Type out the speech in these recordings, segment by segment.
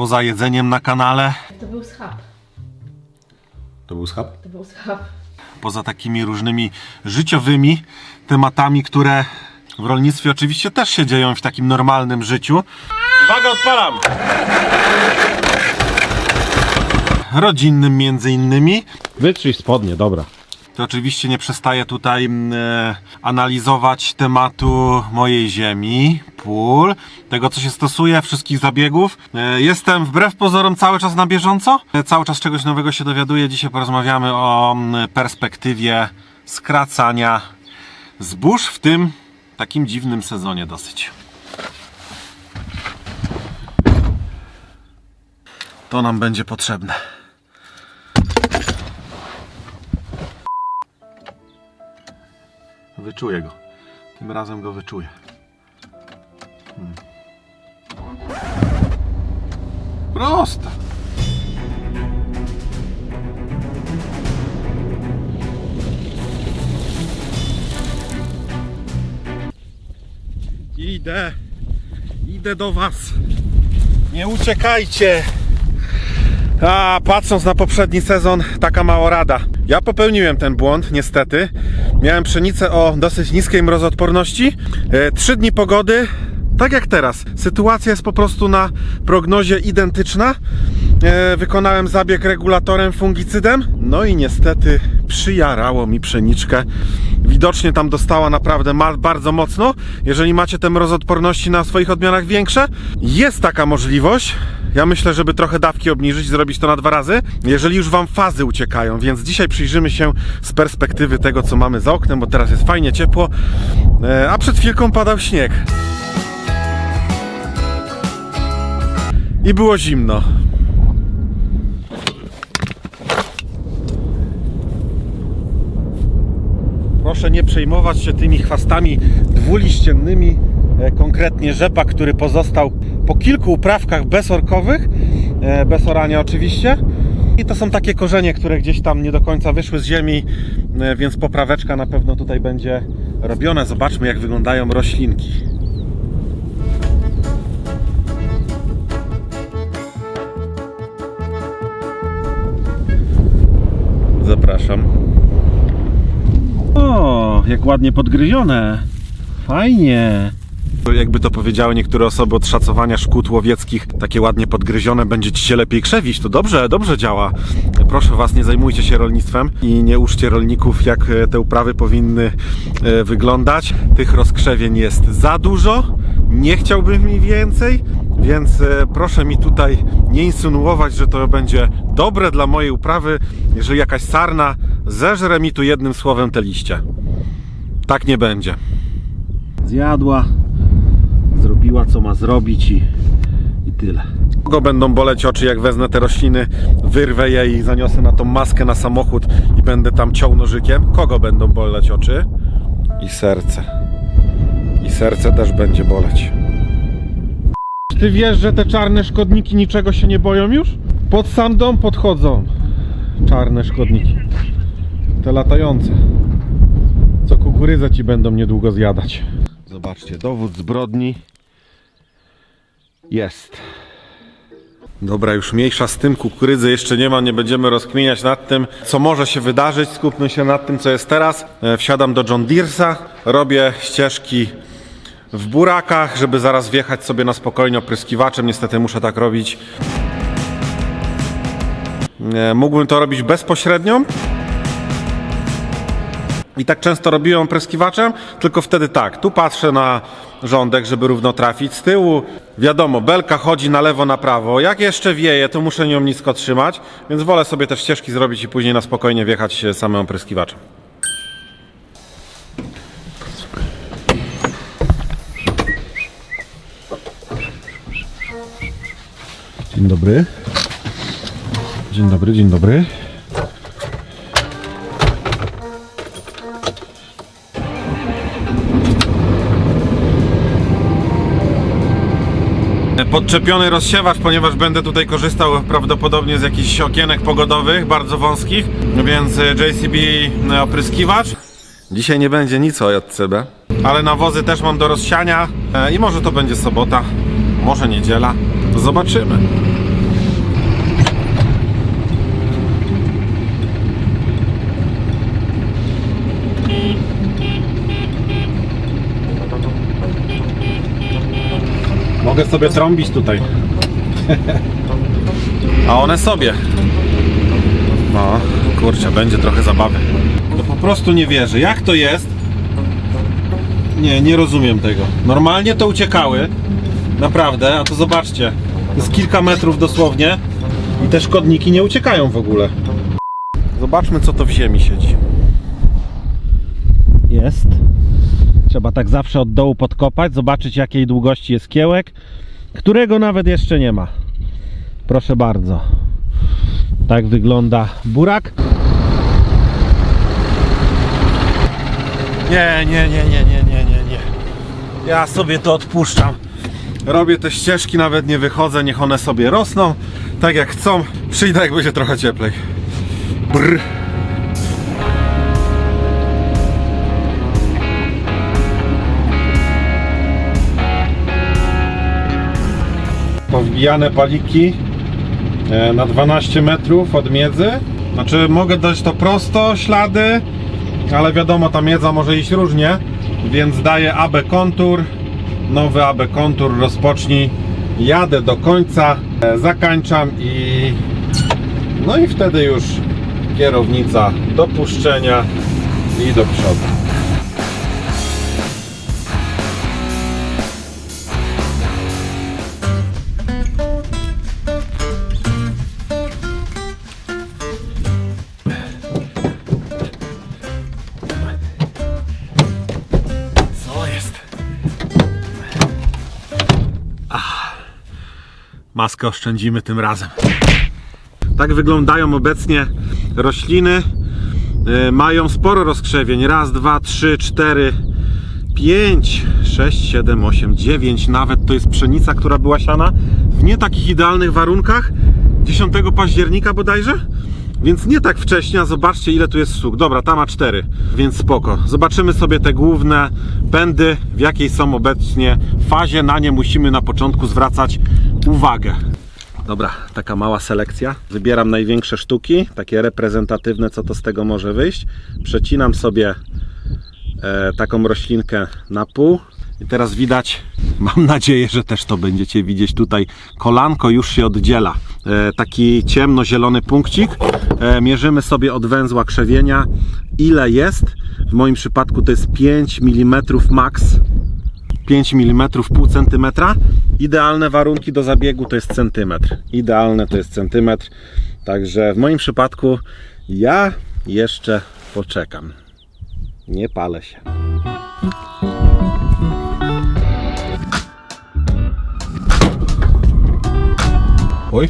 poza jedzeniem na kanale, To był schab. to był schab? To był schab. Poza takimi różnymi życiowymi tematami, które w rolnictwie oczywiście też się dzieją w takim normalnym życiu. Uwaga, odpalam! Rodzinnym między innymi. Wytrzyj spodnie, dobra. To oczywiście nie przestaję tutaj mm, e, analizować tematu mojej ziemi, pól, tego co się stosuje, wszystkich zabiegów. E, jestem wbrew pozorom cały czas na bieżąco. E, cały czas czegoś nowego się dowiaduję. Dzisiaj porozmawiamy o mm, perspektywie skracania zbóż w tym takim dziwnym sezonie dosyć. To nam będzie potrzebne. Wyczuję go. Tym razem go wyczuję. Hmm. Prosta. Idę. Idę do was. Nie uciekajcie. A patrząc na poprzedni sezon, taka mała rada. Ja popełniłem ten błąd, niestety. Miałem pszenicę o dosyć niskiej mrozoodporności. E, Trzy dni pogody, tak jak teraz. Sytuacja jest po prostu na prognozie identyczna. E, Wykonałem zabieg regulatorem fungicydem. No i niestety przyjarało mi pszeniczkę. Widocznie tam dostała naprawdę bardzo mocno. Jeżeli macie te mrozoodporności na swoich odmianach większe, jest taka możliwość. Ja myślę, żeby trochę dawki obniżyć, zrobić to na dwa razy, jeżeli już Wam fazy uciekają. Więc dzisiaj przyjrzymy się z perspektywy tego, co mamy za oknem, bo teraz jest fajnie ciepło, e, a przed chwilką padał śnieg. I było zimno. Proszę nie przejmować się tymi chwastami dwuliściennymi, konkretnie rzepak, który pozostał po kilku uprawkach bezorkowych, e, bez orania oczywiście. I to są takie korzenie, które gdzieś tam nie do końca wyszły z ziemi, e, więc popraweczka na pewno tutaj będzie robiona. Zobaczmy jak wyglądają roślinki. Zapraszam. O, jak ładnie podgryzione. Fajnie. Jakby to powiedziały niektóre osoby od szacowania szkód łowieckich, takie ładnie podgryzione będzie ci się lepiej krzewić. To dobrze, dobrze działa. Proszę was, nie zajmujcie się rolnictwem i nie uczcie rolników, jak e, te uprawy powinny e, wyglądać. Tych rozkrzewień jest za dużo. Nie chciałbym mi więcej, więc e, proszę mi tutaj nie insynuować, że to będzie dobre dla mojej uprawy, jeżeli jakaś sarna zeżre mi tu jednym słowem te liście. Tak nie będzie. Zjadła, zrobiła co ma zrobić i, i tyle. Kogo będą boleć oczy, jak wezmę te rośliny, wyrwę je i zaniosę na tą maskę na samochód i będę tam ciął nożykiem? Kogo będą boleć oczy? I serce. I serce też będzie boleć. Ty wiesz, że te czarne szkodniki niczego się nie boją już? Pod sam dom podchodzą. Czarne szkodniki. Te latające. Co kukurydzę ci będą niedługo zjadać. Zobaczcie, dowód zbrodni jest. Dobra, już mniejsza z tym, kukurydzy jeszcze nie ma, nie będziemy rozkminiać nad tym, co może się wydarzyć, skupmy się nad tym, co jest teraz. E, Wsiadam do John Deere'sa, robię ścieżki w burakach, żeby zaraz wjechać sobie na spokojnie opryskiwaczem, niestety muszę tak robić. E, Mógłbym to robić bezpośrednio, i tak często robiłem pryskiwaczem, tylko wtedy tak, tu patrzę na rządek, żeby równo trafić. Z tyłu, wiadomo, belka chodzi na lewo, na prawo. Jak jeszcze wieje, to muszę nią nisko trzymać, więc wolę sobie te ścieżki zrobić i później na spokojnie wjechać samym pryskiwaczem. Dzień dobry. Dzień dobry, dzień dobry. Podczepiony rozsiewacz, ponieważ będę tutaj korzystał prawdopodobnie z jakichś okienek pogodowych, bardzo wąskich, więc e, JCB opryskiwacz. Dzisiaj nie będzie nic o JCB, ale nawozy też mam do rozsiania e, i może to będzie sobota, może niedziela. Zobaczymy. Mogę sobie trąbić tutaj. A one sobie. No, kurczę, będzie trochę zabawy. To po prostu nie wierzę. Jak to jest? Nie, nie rozumiem tego. Normalnie to uciekały. Naprawdę, a to zobaczcie. Jest kilka metrów dosłownie. I te szkodniki nie uciekają w ogóle. Zobaczmy, co to w ziemi siedzi. Jest. Trzeba tak zawsze od dołu podkopać, zobaczyć jakiej długości jest kiełek, którego nawet jeszcze nie ma. Proszę bardzo. Tak wygląda burak. Nie, nie, nie, nie, nie, nie, nie, nie. Ja sobie to odpuszczam. Robię te ścieżki, nawet nie wychodzę, niech one sobie rosną tak jak chcą. Przyjdę jak będzie trochę cieplej. Brr. Powbijane paliki e, na 12 metrów od miedzy. Znaczy mogę dać to prosto, ślady, ale wiadomo ta miedza może iść różnie, więc daję AB kontur, nowy AB kontur, rozpocznij, jadę do końca, e, zakańczam i no i wtedy już kierownica do puszczenia i do przodu. Maskę oszczędzimy tym razem. Tak wyglądają obecnie rośliny. E, Mają sporo rozkrzewień. Raz, dwa, trzy, cztery, pięć, sześć, siedem, osiem, dziewięć. Nawet to jest pszenica, która była siana w nie takich idealnych warunkach. 10 października bodajże. Więc nie tak wcześnie, a zobaczcie ile tu jest sztuk. Dobra, ta ma cztery, więc spoko. Zobaczymy sobie te główne pędy, w jakiej są obecnie fazie. Na nie musimy na początku zwracać uwagę. Dobra, taka mała selekcja. Wybieram największe sztuki, takie reprezentatywne, co to z tego może wyjść. Przecinam sobie e, taką roślinkę na pół. I teraz widać, mam nadzieję, że też to będziecie widzieć tutaj, kolanko już się oddziela. E, taki ciemnozielony punkcik. E, mierzymy sobie od węzła krzewienia, ile jest. W moim przypadku to jest 5 mm max. 5 mm pół centymetra. Idealne warunki do zabiegu to jest centymetr. Idealne to jest centymetr. Także w moim przypadku ja jeszcze poczekam. Nie palę się. Oj,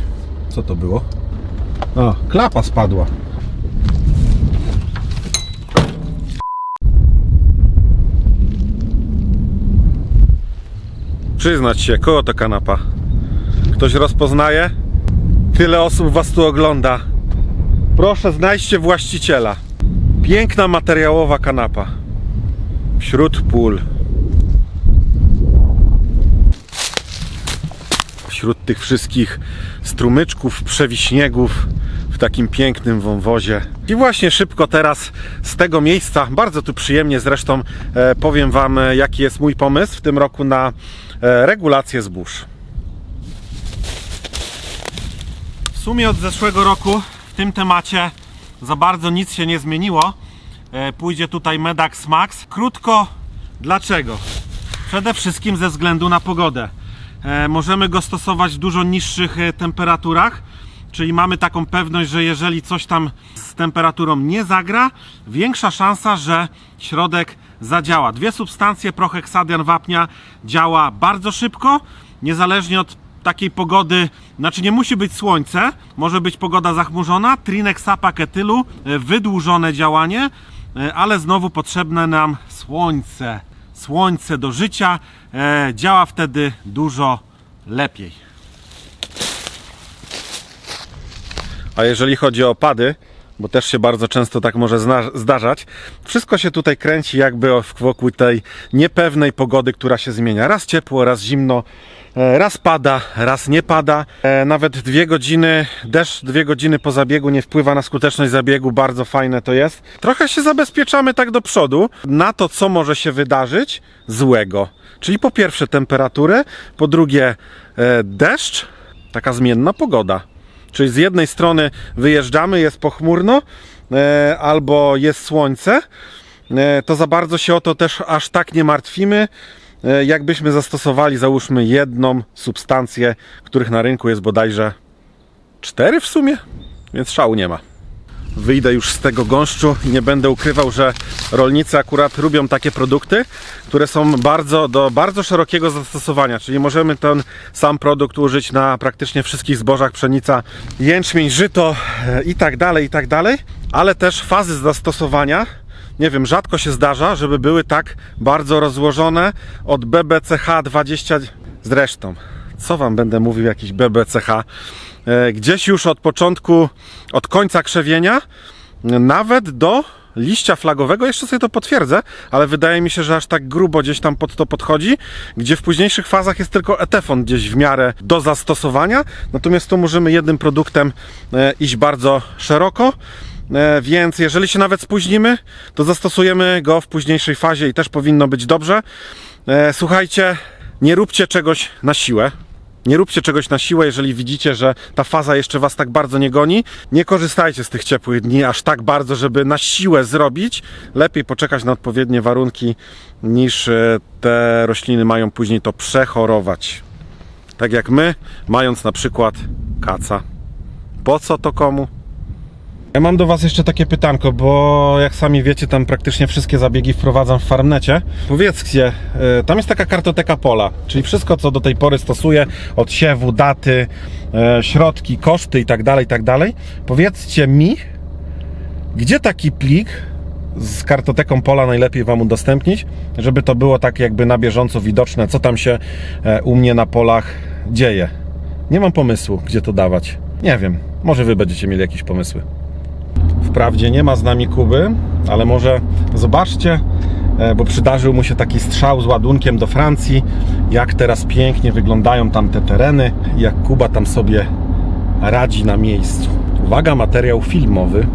co to było? O, klapa spadła. Przyznać się, koło to kanapa? Ktoś rozpoznaje? Tyle osób was tu ogląda. Proszę, znajdźcie właściciela. Piękna materiałowa kanapa. Wśród pól. Wśród tych wszystkich strumyczków, przewiśniegów takim pięknym wąwozie. I właśnie szybko teraz z tego miejsca, bardzo tu przyjemnie zresztą, e, powiem Wam, e, jaki jest mój pomysł w tym roku na e, regulację zbóż. W sumie od zeszłego roku w tym temacie za bardzo nic się nie zmieniło. Pójdzie tutaj Medax Max. Krótko, dlaczego? Przede wszystkim ze względu na pogodę. Możemy go stosować w dużo niższych temperaturach, czyli mamy taką pewność, że jeżeli coś tam z temperaturą nie zagra, większa szansa, że środek zadziała. Dwie substancje, proheksadian wapnia działa bardzo szybko, niezależnie od takiej pogody, znaczy nie musi być słońce, może być pogoda zachmurzona, trinek sapa ketylu, e, wydłużone działanie, e, ale znowu potrzebne nam słońce. Słońce do życia e, działa wtedy dużo lepiej. A jeżeli chodzi o opady, bo też się bardzo często tak może zdarzać. Wszystko się tutaj kręci jakby wokół tej niepewnej pogody, która się zmienia. Raz ciepło, raz zimno, e, raz pada, raz nie pada. E, Nawet dwie godziny, deszcz dwie godziny po zabiegu nie wpływa na skuteczność zabiegu, bardzo fajne to jest. Trochę się zabezpieczamy tak do przodu na to, co może się wydarzyć złego. Czyli po pierwsze temperaturę, po drugie e, deszcz, taka zmienna pogoda. Czyli z jednej strony wyjeżdżamy, jest pochmurno, e, albo jest słońce, e, to za bardzo się o to też aż tak nie martwimy, e, jakbyśmy zastosowali, załóżmy, jedną substancję, których na rynku jest bodajże cztery w sumie, więc szału nie ma. Wyjdę już z tego gąszczu i nie będę ukrywał, że rolnicy akurat lubią takie produkty, które są bardzo do bardzo szerokiego zastosowania, czyli możemy ten sam produkt użyć na praktycznie wszystkich zbożach, pszenica, jęczmień, żyto e, i tak dalej, i tak dalej, ale też fazy zastosowania. Nie wiem, rzadko się zdarza, żeby były tak bardzo rozłożone od BBCH 20 zresztą. Co wam będę mówił jakiś BBCH? E, Gdzieś już od początku, od końca krzewienia, nawet do liścia flagowego, jeszcze sobie to potwierdzę, ale wydaje mi się, że aż tak grubo gdzieś tam pod to podchodzi, gdzie w późniejszych fazach jest tylko etefon gdzieś w miarę do zastosowania, natomiast tu możemy jednym produktem e, iść bardzo szeroko. E, Więc jeżeli się nawet spóźnimy, to zastosujemy go w późniejszej fazie i też powinno być dobrze. Słuchajcie, nie róbcie czegoś na siłę. Nie róbcie czegoś na siłę, jeżeli widzicie, że ta faza jeszcze Was tak bardzo nie goni. Nie korzystajcie z tych ciepłych dni aż tak bardzo, żeby na siłę zrobić. Lepiej poczekać na odpowiednie warunki, niż e, te rośliny mają później to przechorować. Tak jak my, mając na przykład kaca. Po co to komu? Ja mam do Was jeszcze takie pytanko, bo jak sami wiecie, tam praktycznie wszystkie zabiegi wprowadzam w Farmnecie. Powiedzcie, e, tam jest taka kartoteka pola, czyli wszystko, co do tej pory stosuję, od siewu, daty, e, środki, koszty i tak dalej, i tak. Powiedzcie mi, gdzie taki plik z kartoteką pola najlepiej Wam udostępnić, żeby to było tak jakby na bieżąco widoczne, co tam się e, u mnie na polach dzieje. Nie mam pomysłu, gdzie to dawać. Nie wiem, może Wy będziecie mieli jakieś pomysły. Wprawdzie nie ma z nami Kuby, ale może zobaczcie, e, bo przydarzył mu się taki strzał z ładunkiem do Francji, jak teraz pięknie wyglądają tam te tereny, jak Kuba tam sobie radzi na miejscu. Uwaga, materiał filmowy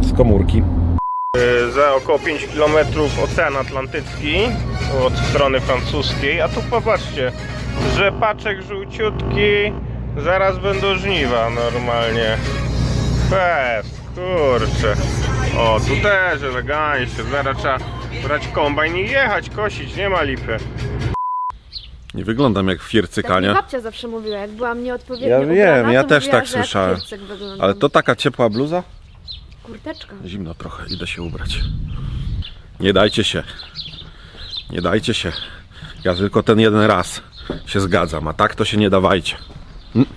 z komórki. za około 5 km Ocean Atlantycki od strony francuskiej, a tu popatrzcie, rzepaczek żółciutki, zaraz będą żniwa normalnie. Fest, kurczę. O, tu też elegancie, zaraz trzeba brać kombajn i jechać, kosić, nie ma lipy. Nie wyglądam jak Tak mi babcia zawsze mówiła, jak byłam nieodpowiednio Ja ubrana, wiem, ja to też mówiła, tak że jak słyszałem. wyglądam. ale to taka ciepła bluza? Kurteczka. Zimno trochę, idę się ubrać. Nie dajcie się. Nie dajcie się. Ja tylko ten jeden raz się zgadzam, a tak to się nie dawajcie. Mm.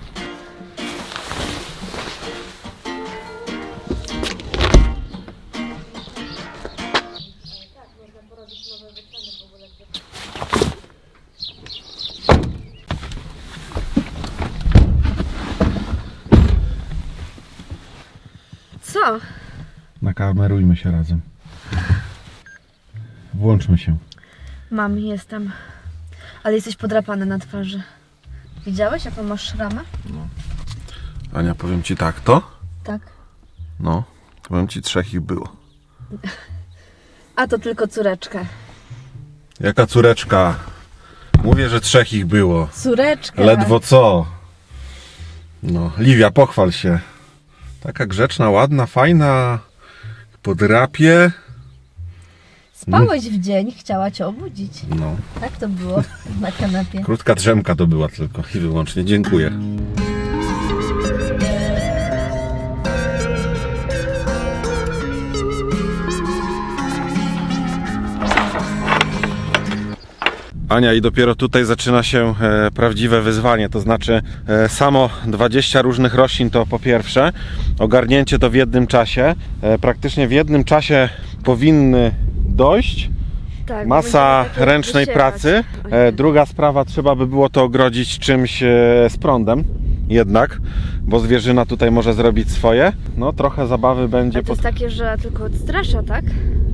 Nakamerujmy się razem. Włączmy się. Mam, jestem. Ale jesteś podrapany na twarzy. Widziałeś, jaką masz szramę? Ania, powiem ci tak, to? Tak. No, powiem ci, trzech ich było. A to tylko córeczka. Jaka córeczka? Mówię, że trzech ich było. Córeczka. Ledwo co. No, Liwia, pochwal się. Taka grzeczna, ładna, fajna. Podrapie. Spałeś w dzień, chciała cię obudzić. No, Tak to było na kanapie. krótka drzemka to była tylko i wyłącznie. Dziękuję. Ania, i dopiero tutaj zaczyna się e, prawdziwe wyzwanie, to znaczy e, samo 20 różnych roślin to po pierwsze, ogarnięcie to w jednym czasie, e, praktycznie w jednym czasie powinny dojść, Tak, Masa ręcznej pracy. E, Druga sprawa, trzeba by było to ogrodzić czymś e, z prądem. jednak, bo zwierzyna tutaj może zrobić swoje. No trochę zabawy będzie Ale to pod... jest takie, że tylko odstrasza, tak?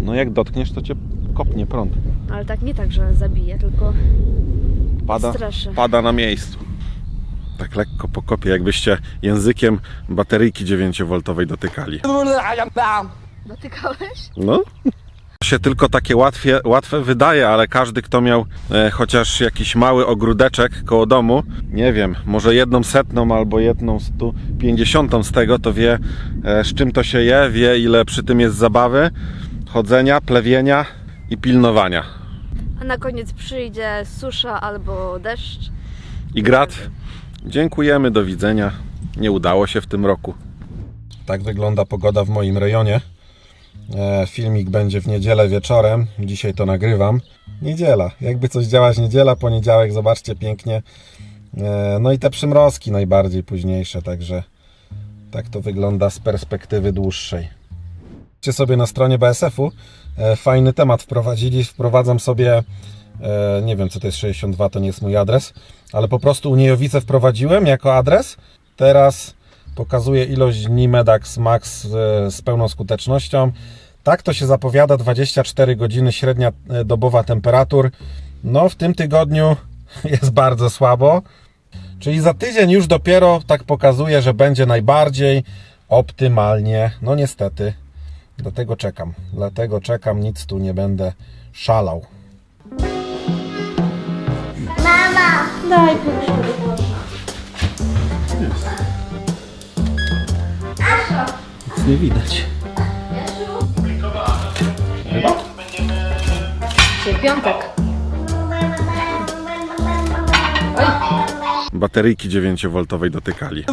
No jak dotkniesz, to cię kopnie prąd. Ale tak nie tak, że zabije, tylko Pada, odstraszy. pada na miejscu. Tak lekko po kopie, jakbyście językiem bateryjki 9V dotykali. Dotykałeś? No. Się tylko takie łatwie, łatwe wydaje, ale każdy, kto miał e, chociaż jakiś mały ogródeczek koło domu, nie wiem, może jedną setną albo jedną stu pięćdziesiątą z tego, to wie e, z czym to się je, wie ile przy tym jest zabawy, chodzenia, plewienia i pilnowania. A na koniec przyjdzie susza albo deszcz. I grat, dziękujemy, do widzenia. Nie udało się w tym roku. Tak wygląda pogoda w moim rejonie. E, Filmik będzie w niedzielę wieczorem. Dzisiaj to nagrywam. Niedziela. Jakby coś działać niedziela, poniedziałek, zobaczcie pięknie. E, No i te przymrozki najbardziej późniejsze, także tak to wygląda z perspektywy dłuższej. Zobaczcie sobie na stronie BSF-u. e, Fajny temat wprowadzili. Wprowadzam sobie, e, nie wiem co to jest 62, to nie jest mój adres, ale po prostu Uniejowice wprowadziłem jako adres. Teraz pokazuje ilość dni Medax Max e, z pełną skutecznością. Tak to się zapowiada, 24 godziny średnia dobowa temperatur. No w tym tygodniu jest bardzo słabo. Czyli za tydzień już dopiero tak pokazuje, że będzie najbardziej optymalnie. No niestety, dlatego czekam. Dlatego czekam, nic tu nie będę szalał. Daj proszę. Nic nie widać. Dzisiaj piątek. Bateryjki 9V dotykali.